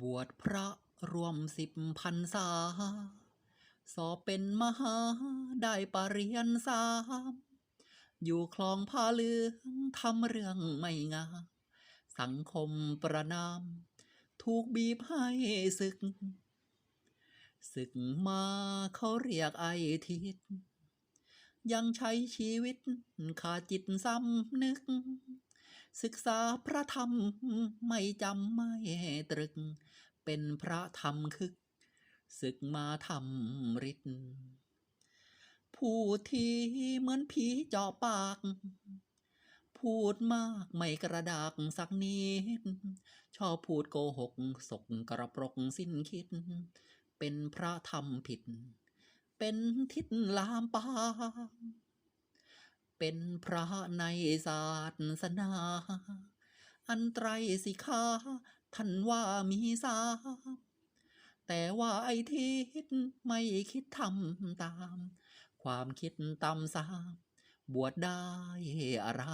บวชพระรวมสิบพันษา สอบเป็นมหาได้ปรริญญาสาม อยู่คลองผ้าเหลืองทำเรื่องไม่งาม สังคมประนาม ถูกบีบให้ศึก ศึกมาเขาเรียกไอทิศยังใช้ชีวิตขาดจิตสำนึก ศึกษาพระธรรมไม่จำไม่ตรึก เป็นพระธรรมคึก ศึกมาทำฤทธิ์พูดทีเหมือนผีเจาะปาก พูดมากไม่กระดากสักนิด ชอบพูดโกหกสกกระปรกสิ้นคิด เป็นพระธรรมผิด เป็นทิศลามปาม เป็นพระในศาสนา อันไตรสิกขาท่านว่ามีสาแต่ว่าไอ้ทิศไม่คิดทำตาม ความคิดตำสามบวชได้อะไร